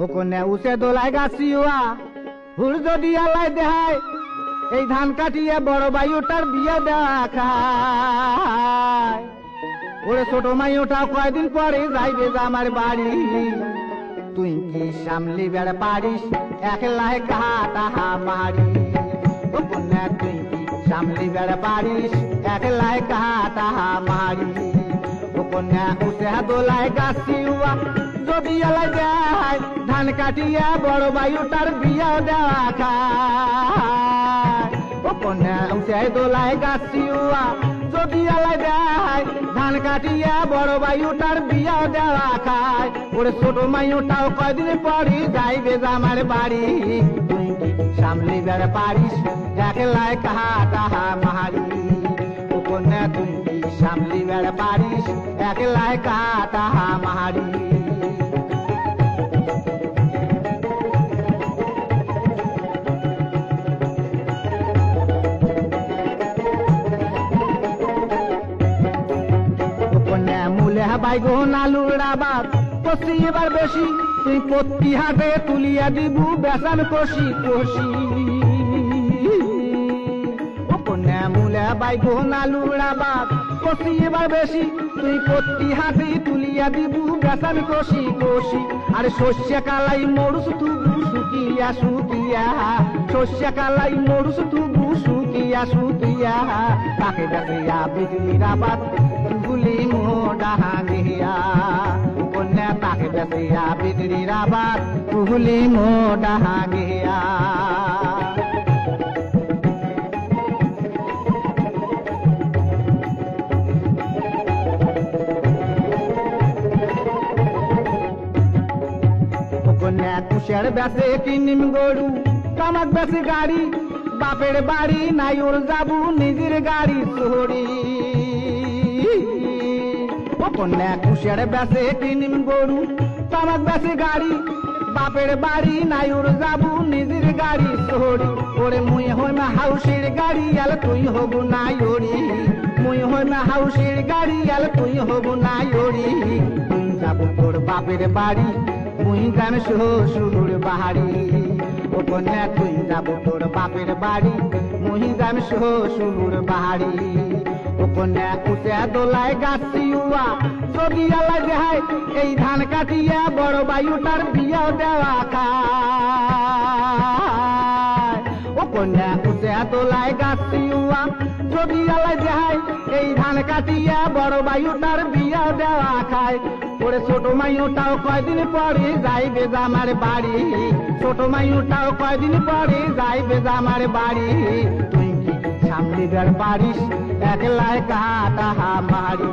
ও কোনে উসে দোলায় গাছিওয়া হুর যদি আলাই দেহায়, এই ধান কাটিয়ে বড় বায়ুটার বিয়ে দেখায়। ওরে ছোট মাইওটাও কয়দিন পরে যাইবে আমার বাড়ি। তুই কি সামলি বেড়া পারিস একলাই কাহা মারি ও কন্যা তুই কি সামলি বেড়া পারিস একলাই কাহা মারি ও কন্যা উঠে দোলায় গাছিওয়া যদি যায় ধান কাটিয়া বড় বায়ুটার বিয়া দেওয়া খায়। কন্যা উঠে দোলায় গাছিওয়া। যদি যায় ধান কাটিয়া বড় বায়ুটার বিয়া দেওয়া খায়। ওরে ছোট মাইওটাও কয়দিন পরে যাইবে আমার বাড়ি। সামলি বেড়া পারিস? একলাই কাহা তাহা মাহারি। ও তুই সামলি বেড়া পারিস? একলাই কাহা তাহা মাহারি। বাইগন আলুর আবাদ কষি এবার বেশি। তুই পত্তি হাটে তুলিয়া দিবু বেসান কষি কষি। মূলে বাইগন আলুর আবাদ কষি এবার বেশি। তুই পত্তি হাটে তুলিয়া দিবু বেসান কষি কষি। আরে শস্য কালাই মরুস তুবু শুকিয়া শুকিয়া। শস্য কালাই মরুস তুবু শুকিয়া শুকিয়া। তাকে দেখিয়া বিজলির আবাদ গুলি মোডাহাঙ্গিয়া কন্যা তাকে বেসিয়া বিজলির আবাদ গুলি মোডাহাঙ্গিয়া কন্যা কুশের বেসে কিনিম গরু, কামাক বেসে গাড়ি, বাপের বাড়ি নাই ওর যাবু, নিজের গাড়ি ও কন্যা কুশের বেসে কিনিম গরু কামাক বেসে গাড়ি, বাপের বাড়ি নাই ওর যাবু নিজের গাড়ি চড়ি ওরে মুই হই মা হাউসের গাড়ি, আল তুই হবু নাই ওরি মুই মা হাউসের গাড়ি, আল তুই হবু নাই ওরি তুই যাব তোর বাপের বাড়ি, মুই গান শ্বশুর বাহারি। ও কন্যা, তুই যাব তোর বাপের বাড়ি, মুই গান শ্বশুর বাহারি। ও কন্যা উঠে দোলায় গাছিউয়া যদি আলা যাই এই ধান কাটিয়া বড় বায়ুটার বিয়া দেওয়া খায়। ও কন্যা উঠে দোলায় গাছিউয়া যদি আলা যাই এই ধান কাটিয়া বড় বায়ুটার বিয়া দেওয়া খায়। ওরে ছোট মাইওটাও কয়দিন পরে যাইবে আমার বাড়ি। ছোট মাইওটাও কয়দিন পরে যাইবে আমার বাড়ি। বের পারিস একলাই কাহা মারি।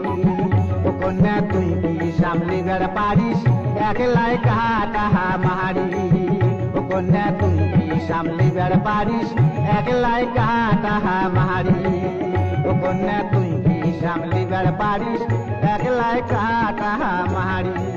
ও কন্যা তুই কি সামনে বের পারিস একলাই কাহা মারি। ও কন্যা তুই কি সামনে বের পারিস একলাই কাহা মারি। ও কন্যা তুই কি সামলিবার পারিস একলাই কাটা মারি।